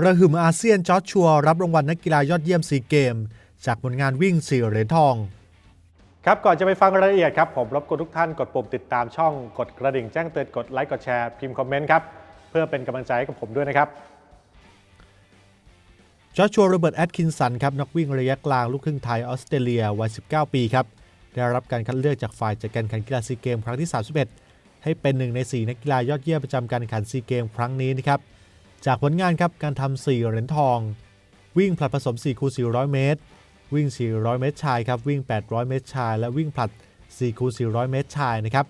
กระหึ่มอาเซียนจอร์จชัวร์รับรางวัลนักกีฬายอดเยี่ยมซีเกม จากผลงานวิ่ง4เหรียญทอง ครับก่อนจะไปฟังรายละเอียดครับ ผมรบกวนทุกท่านกดปุ่มติดตามช่องกดกระดิ่งแจ้งเตือนกดไลค์กดแชร์พิมพ์คอมเมนต์ครับ เพื่อเป็นกำลังใจให้กับผมด้วยนะครับจอร์จชัวร์โรเบิร์ตแอดคินสันครับนักวิ่งระยะกลางลูกครึ่งไทยออสเตรเลียวัย 19 ปีครับได้รับการคัดเลือกจากฝ่ายจัดการแข่งขันกีฬาซีเกมครั้งที่ 31 ให้เป็นหนึ่งใน 4 นักกีฬายอดเยี่ยมประจำการแข่งขันซีเกมครั้งนี้นะครับ จากผลงานครับการทำ4เหรียญทอง วิ่งผลัดผสม4คูณ400 เมตร วิ่ง 400 เมตรชายครับวิ่ง 800 เมตรชาย และวิ่งผลัด4คูณ400 เมตรชายนะครับ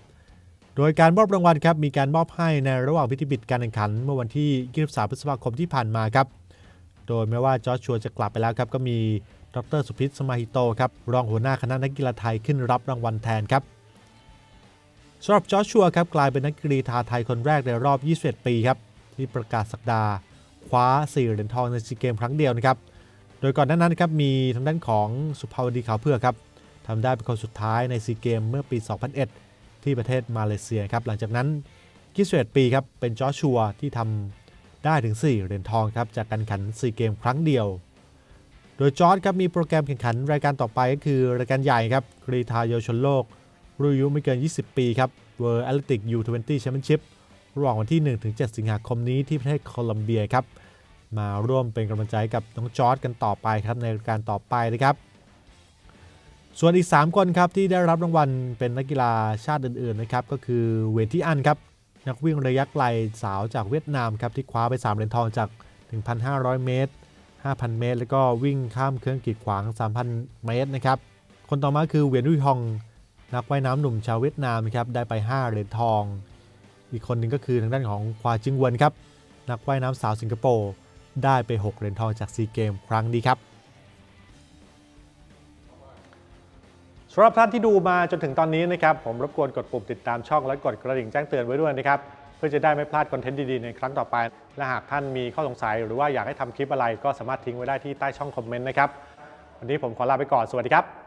โดยการมอบรางวัลครับมีการมอบให้ในระหว่างพิธีปิดการแข่งขัน เมื่อวันที่ 23 พฤษภาคมที่ผ่านมาครับโดยแม้ว่าจอชัวจะกลับไปแล้วครับก็มีดรสุพิษสมาฮิโตครับรองหัวหน้าคณะนักกีฬาไทยขึ้นรับรางวัลแทนครับสำหรับจอชัวครับกลายเป็นนักกีฬาไทยคนแรกในรอบ 21 ปีครับ ที่ประกาศสักดาคว้า4เหรียญทองในซีเกมครั้งเดียวนะครับ โดยก่อนหน้านั้นครับมีทางด้านของสุภาวดีขาวเพื่อครับทำได้เป็นคนสุดท้ายในซีเกมเมื่อปี 2001 ที่ประเทศมาเลเซียครับหลังจากนั้น21ปีครับเป็นจอชัวที่ทำได้ถึง 4 เหรียญทองครับจากการแข่งขันซีเกมครั้งเดียว โดยจอร์ดครับมีโปรแกรมแข่งขันรายการต่อไปก็คือรายการใหญ่ครับกรีธาเยาวชนโลกรุ่นอายุไม่เกิน 20 ปีครับ World Athletic U20 Championship ระหว่างวันที่ 1-7 สิงหาคมนี้ที่ประเทศโคลัมเบียครับ มาร่วมเป็นกำลังใจกับน้องจอร์ดกันต่อไปครับในรายการต่อไปนะครับ ส่วนอีก 3 คนครับที่ได้รับรางวัลเป็นนักกีฬาชาติอื่นๆนะครับก็คือเวทีอันครับนักวิ่งระยะไกลสาวจากเวียดนามครับที่คว้าไป 3 เหรียญทองจาก 1,500 เมตร 5,000 เมตร แล้วก็วิ่งข้ามเครื่องกีดขวาง 3,000 เมตรนะครับ คนต่อมาคือเวียนวุยฮอง นักว่ายน้ำหนุ่มชาวเวียดนามครับได้ไป 5 เหรียญทอง อีกคนหนึ่งก็คือทางด้านของควาจิงเวินครับ นักว่ายน้ำสาวสิงคโปร์ได้ไป 6 เหรียญทองจากซีเกมครั้งนี้ครับสำหรับท่านที่ดูมาจนถึงตอนนี้นะครับผมรบกวนกดปุ่มติดตามช่องและกดกระดิ่งแจ้งเตือนไว้ด้วยนะครับเพื่อจะได้ไม่พลาดคอนเทนต์ดีๆในครั้งต่อไป และหากท่านมีข้อสงสัย หรือว่าอยากให้ทำคลิปอะไรก็สามารถทิ้งไว้ได้ที่ใต้ช่องคอมเมนต์นะครับวันนี้ผมขอลาไปก่อนสวัสดีครับ